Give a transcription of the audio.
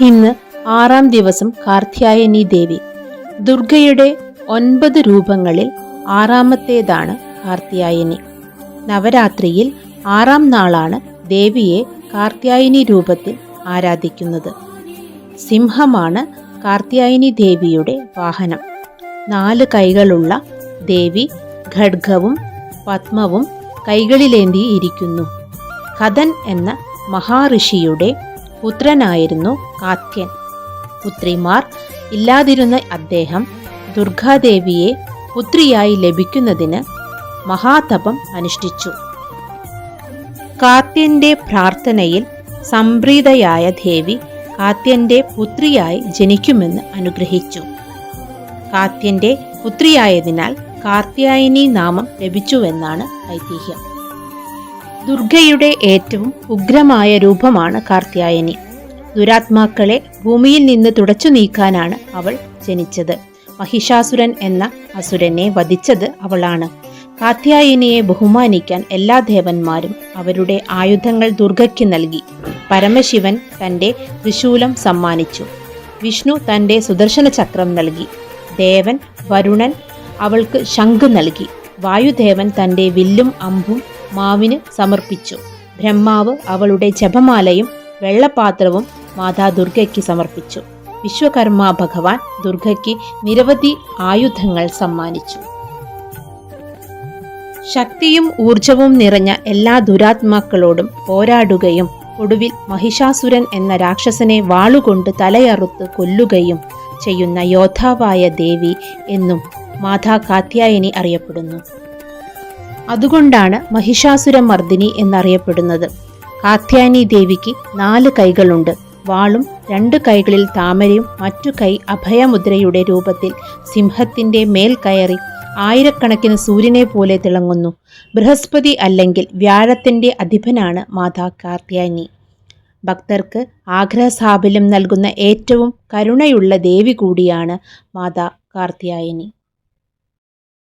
ഇന്ന് ആറാം ദിവസം കാർത്യായനി ദേവി. ദുർഗയുടെ ഒൻപത് രൂപങ്ങളിൽ ആറാമത്തേതാണ് കാർത്യായനി. നവരാത്രിയിൽ ആറാം നാളാണ് ദേവിയെ കാർത്യായനി രൂപത്തിൽ ആരാധിക്കുന്നത്. സിംഹമാണ് കാർത്യായനി ദേവിയുടെ വാഹനം. നാല് കൈകളുള്ള ദേവി ഖഡ്ഗവും പത്മവും കൈകളിലേന്തി ഇരിക്കുന്നു. കഥൻ എന്ന മഹാഋഷിയുടെ പുത്രനായിരുന്നു കാത്യൻ. പുത്രിമാർ ഇല്ലാതിരുന്ന അദ്ദേഹം ദുർഗാദേവിയെ പുത്രിയായി ലഭിക്കുന്നതിന് മഹാതപം അനുഷ്ഠിച്ചു. കാത്യന്റെ പ്രാർത്ഥനയിൽ സംപ്രീതയായ ദേവി കാത്യന്റെ പുത്രിയായി ജനിക്കുമെന്ന് അനുഗ്രഹിച്ചു. കാത്യന്റെ പുത്രിയായതിനാൽ കാർത്യായനി നാമം ലഭിച്ചുവെന്നാണ് ഐതിഹ്യം. ദുർഗയുടെ ഏറ്റവും ഉഗ്രമായ രൂപമാണ് കാർത്യായനി. ദുരാത്മാക്കളെ ഭൂമിയിൽ നിന്ന് തുടച്ചു നീക്കാനാണ് അവൾ ജനിച്ചത്. മഹിഷാസുരൻ എന്ന അസുരനെ വധിച്ചത് അവളാണ്. കാത്യായനിയെ ബഹുമാനിക്കാൻ എല്ലാ ദേവന്മാരും അവരുടെ ആയുധങ്ങൾ ദുർഗയ്ക്ക് നൽകി. പരമശിവൻ തന്റെ ത്രിശൂലം സമ്മാനിച്ചു. വിഷ്ണു തന്റെ സുദർശന ചക്രം നൽകി. ദേവൻ വരുണൻ അവൾക്ക് ശംഖ് നൽകി. വായുദേവൻ തന്റെ വില്ലും അമ്പും മാവിന് സമർപ്പിച്ചു. ബ്രഹ്മാവ് അവളുടെ ജപമാലയും വെള്ളപാത്രവും മാതാ ദുർഗയ്ക്ക് സമർപ്പിച്ചു. വിശ്വകർമ്മ ഭഗവാൻ ദുർഗയ്ക്ക് നിരവധി ആയുധങ്ങൾ സമ്മാനിച്ചു. ശക്തിയും ഊർജവും നിറഞ്ഞ എല്ലാ ദുരാത്മാക്കളോടും പോരാടുകയും ഒടുവിൽ മഹിഷാസുരൻ എന്ന രാക്ഷസനെ വാളുകൊണ്ട് തലയറുത്ത് കൊല്ലുകയും ചെയ്യുന്ന യോദ്ധാവായ ദേവി എന്നും മാതാ കാത്യായനി അറിയപ്പെടുന്നു. അതുകൊണ്ടാണ് മഹിഷാസുരമർദ്ദിനി എന്നറിയപ്പെടുന്നത്. കാത്യാനി ദേവിക്ക് നാല് കൈകളുണ്ട്. വാളും രണ്ട് കൈകളിൽ താമരയും മറ്റു കൈ അഭയമുദ്രയുടെ രൂപത്തിൽ സിംഹത്തിന്റെ മേൽ കയറി ആയിരക്കണക്കിന് സൂര്യനെ പോലെ തിളങ്ങുന്നു. ബൃഹസ്പതി അല്ലെങ്കിൽ വ്യാഴത്തിന്റെ അധിപനാണ് മാതാ കാർത്യാനി ഭക്തർക്ക് ആഗ്രഹസാഫല്യം നൽകുന്ന ഏറ്റവും കരുണയുള്ള ദേവി കൂടിയാണ് മാതാ കാർത്യായനി.